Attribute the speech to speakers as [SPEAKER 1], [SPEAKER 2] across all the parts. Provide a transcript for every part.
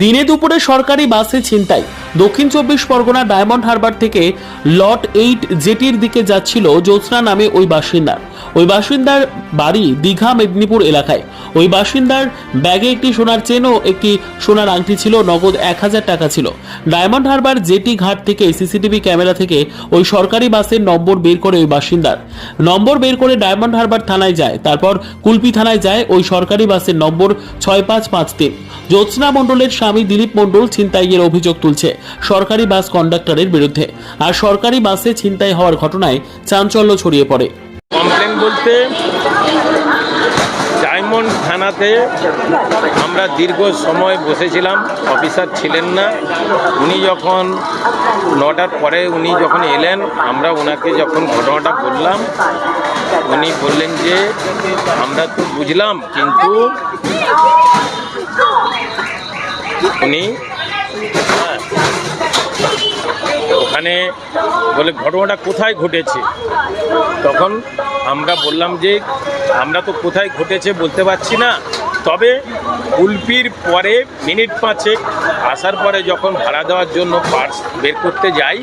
[SPEAKER 1] দিনে দুপুরে সরকারি বাসে ছিনতাই। দক্ষিণ চব্বিশ পরগনা ডায়মন্ড হারবার থেকে লট এইট জেটির দিকে যাচ্ছিল জ্যোৎস্না নামে ওই বাসিন্দার। ওই বাসিন্দার বাড়ি দীঘা মেদিনীপুর এলাকায়। ওই বাসিন্দার ব্যাগে একটি সোনার চেন ও একটি সোনার আংটি ছিল, নগদ এক হাজার টাকা ছিল। ডায়মন্ড হারবার জেটি ঘাট থেকে সিসিটিভি ক্যামেরা থেকে ওই সরকারি বাসের নম্বর বের করে ওই বাসিন্দার। নম্বর বের করে ডায়মন্ড হারবার থানায় যায়, তারপর কুলপি থানায় যায় ওই সরকারি বাসের নম্বর ছয় পাঁচ পাঁচ তিন। জ্যোৎস্না মণ্ডলের স্বামী দিলীপ মণ্ডল ছিনতাইয়ের অভিযোগ তুলছে। সরকারি বাস কন্ডাক্টরের বিরুদ্ধে। আর সরকারি বাসে ছিনতাই হওয়ার ঘটনায় চাঞ্চল্য ছড়িয়ে পড়ে।
[SPEAKER 2] কমপ্লেন বলতে ডায়মন্ড থানাতে আমরা দীর্ঘ সময় বসেছিলাম অফিসার ছিলেন না। উনি যখন নটার পরে উনি যখন এলেন, আমরা ওনাকে যখন ঘটনাটা বললাম, উনি বললেন যে, আমরা তো বুঝলাম, কিন্তু উনি ওখানে বলে ঘটনাটা কোথায় ঘটেছে? তখন আমরা বললাম যে আমরা তো কোথায় ঘটেছে বলতে পারছি না। তবে উল্পির পরে মিনিট পাঁচেক আসার পরে যখন ভাড়া দেওয়ার জন্য পার্স বের করতে যাই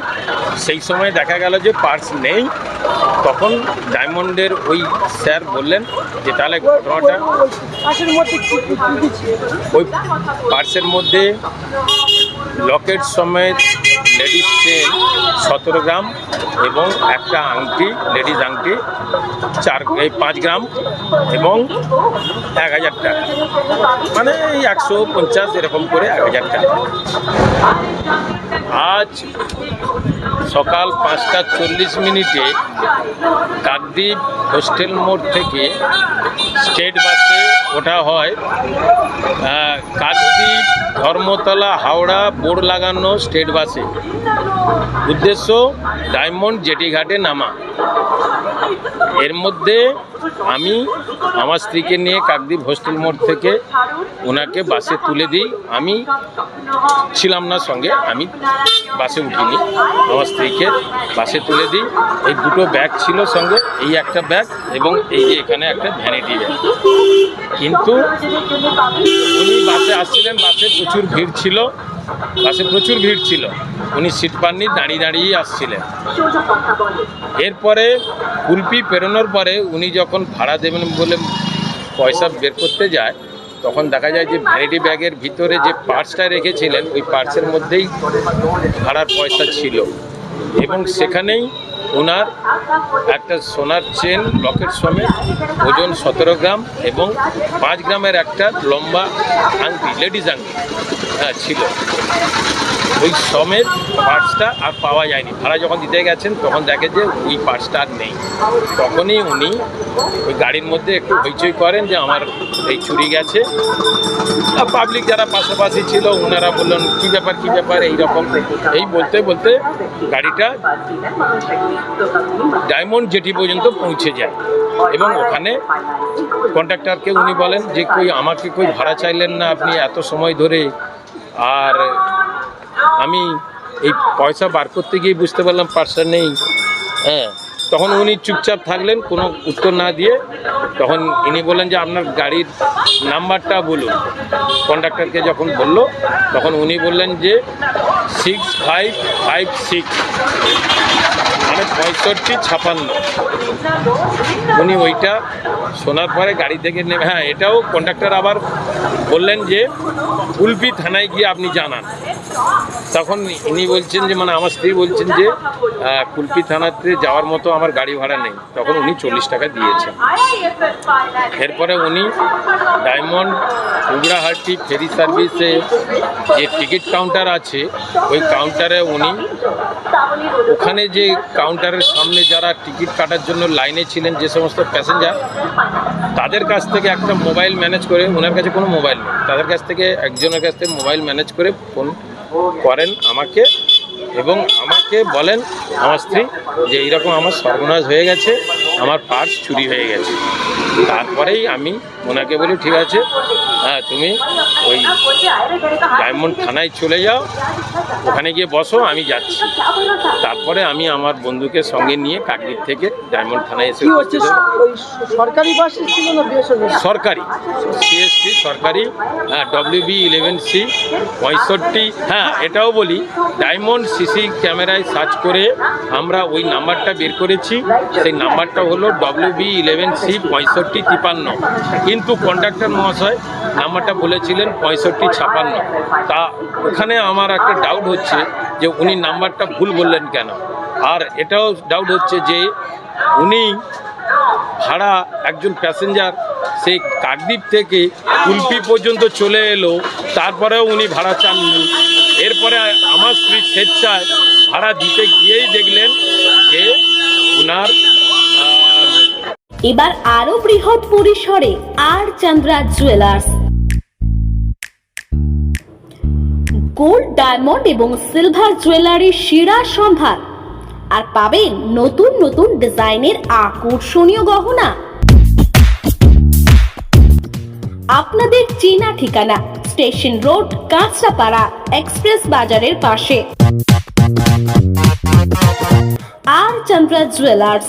[SPEAKER 2] সেই সময় দেখা গেল যে পার্স নেই। তখন ডায়মন্ডের ওই স্যার বললেন যে তাহলে ঘটনাটা ওই পার্সের মধ্যে লকেট সমেত লেডিস চেন সতেরো গ্রাম এবং একটা আংটি, লেডিস আংটি, চার, এই পাঁচ গ্রাম এবং এক হাজার টাকা। মানে এই একশো পঞ্চাশ এরকম করে এক হাজার টাকা। আজ সকাল পাঁচটা চল্লিশ মিনিটে কাকদ্বীপ হোস্টেল মোড় থেকে স্টেট বাসে ওঠা হয়। আহ, কাকদ্বীপ ধর্মতলা হাওড়া বোর্ড লাগানো স্টেট বাসে উদ্দেশ্য ডায়মন্ড জেটি ঘাটে নামা। এর মধ্যে আমি আমার স্ত্রীকে নিয়ে কাকদ্বীপ হোস্টেল মোড় থেকে ওনাকে বাসে তুলে দিই। আমি ছিলাম না সঙ্গে, আমি বাসে উঠিনি। আমার স্ত্রীকে বাসে তুলে দিই। এই দুটো ব্যাগ ছিল সঙ্গে, এই একটা ব্যাগ এবং এই যে এখানে একটা ভ্যানিটি ব্যাগ কিন্তু উনি বাসে আসছিলেন, বাসে প্রচুর ভিড় ছিল। বাসে প্রচুর ভিড় ছিল। উনি সিট পাননি, দাঁড়িয়ে দাঁড়িয়েই আসছিলেন। এরপরে কুলপি পেরোনোর পরে উনি যখন ভাড়া দেবেন বলে পয়সা বের করতে যায়, তখন দেখা যায় যে ভ্যানিটি ব্যাগের ভিতরে যে পার্সটা রেখেছিলেন, ওই পার্সের মধ্যেই ভাড়ার পয়সা ছিল। এবং সেখানেই ওনার একটা সোনার চেন, লকেট সমেত, ওজন সতেরো গ্রাম এবং পাঁচ গ্রামের একটা লম্বা আংটি, লেডিস আংটি। হ্যাঁ ছিল। ওই সমেত পার্টসটা আর পাওয়া যায়নি। ভাড়া যখন দিতে গেছেন, তখন দেখে যে ওই পার্টসটা আর নেই। তখনই উনি ওই গাড়ির মধ্যে একটু হইচই করেন যে আমার এই চুরি গেছে। আর পাবলিক যারা পাশাপাশি ছিল ওনারা বললেন, কী ব্যাপার কী ব্যাপার? এই রকম এই বলতে বলতে গাড়িটা ডায়মন্ড জেটি পর্যন্ত পৌঁছে যায়। এবং ওখানে কন্ট্রাক্টরকে উনি বলেন যে, কই, আমাকে কই ভাড়া চাইলেন না আপনি? এত সময় ধরে আর আমি এই পয়সা বার করতে গিয়ে বুঝতে পারলাম পার্সার নেই। হ্যাঁ তখন উনি চুপচাপ থাকলেন, কোনো উত্তর না দিয়ে তখন ইনি বললেন যে, আপনার গাড়ির নাম্বারটা বলুন। কন্ডাক্টারকে যখন বলল, তখন উনি বললেন যে সিক্স ফাইভ ফাইভ সিক্স পঁয়ষট্টি ছাপান্ন। উনি ওইটা শোনার পরে গাড়ি থেকে নেমে হ্যাঁ এটাও কন্ডাক্টর আবার বললেন যে কুলপি থানায় গিয়ে আপনি জানান। তখন ইনি বলছেন যে মানে আমার স্ত্রী বলছেন যে কুলপি থানাতে যাওয়ার মতো আমার গাড়ি ভাড়া নেই। তখন উনি চল্লিশ টাকা দিয়েছেন। এরপরে উনি ডায়মন্ড উগড়াহাটি ফেরি সার্ভিসে যে টিকিট কাউন্টার আছে, ওই কাউন্টারে উনি ওখানে যে কাউন্টারের সামনে যারা টিকিট কাটার জন্য লাইনে ছিলেন যে সমস্ত প্যাসেঞ্জার, তাদের কাছ থেকে একটা মোবাইল ম্যানেজ করে ওনার কাছে কোনো মোবাইল নেই। তাদের কাছ থেকে, একজনের কাছ থেকে মোবাইল ম্যানেজ করে ফোন করেন আমাকে এবং আমাকে বলেন আমার স্ত্রী যে এইরকম আমার সর্বনাশ হয়ে গেছে আমার পার্স চুরি হয়ে গেছে। তারপরেই আমি ওনাকে বলি ঠিক আছে হ্যাঁ তুমি ওই ডায়মন্ড থানায় চলে যাও ওখানে গিয়ে বসো আমি যাচ্ছি। তারপরে আমি আমার বন্ধুকে সঙ্গে নিয়ে কাকদ্বীপ থেকে ডায়মন্ড থানায় এসে
[SPEAKER 3] সরকারি
[SPEAKER 2] সরকারি। সিএসটি সরকারি হ্যাঁ ডব্লিউবি ইলেভেন সি পঁয়ষট্টি হ্যাঁ এটাও বলি ডায়মন্ড সিসি ক্যামেরায় সার্চ করে আমরা ওই নাম্বারটা বের করেছি। সেই নাম্বারটা হলো ডব্লিউ বি ইলেভেন সি পঁয়ষট্টি তিপান্ন। কিন্তু কন্ডাক্টর মহাশয় নাম্বারটা বলেছিলেন পঁয়ষট্টি ছাপান্ন। তা ওখানে আমার একটা ডাউট হচ্ছে যে উনি নাম্বারটা ভুল বললেন কেন? আর এটাও ডাউট হচ্ছে যে উনি ভাড়া একজন প্যাসেঞ্জার সেই কাকদ্বীপ থেকে কুলপি পর্যন্ত চলে এলো, তারপরেও উনি ভাড়া চাননি। এরপরে আমার স্ত্রী স্বেচ্ছায় ভাড়া দিতে গিয়েই দেখলেন যে ওনার
[SPEAKER 4] এবার আরও বৃহৎ পরিসরে আর চন্দ্রা জুয়েলার্স। গোল্ড, ডায়মন্ড এবং সিলভার জুয়েলারির সেরা সম্ভার। আর পাবেন নতুন নতুন ডিজাইনের আকর্ষণীয় গহনা। আপনাদের চেনা ঠিকানা স্টেশন রোড, কাঁচরাপাড়া, এক্সপ্রেস বাজারের পাশে। আর চন্দ্রা জুয়েলার্স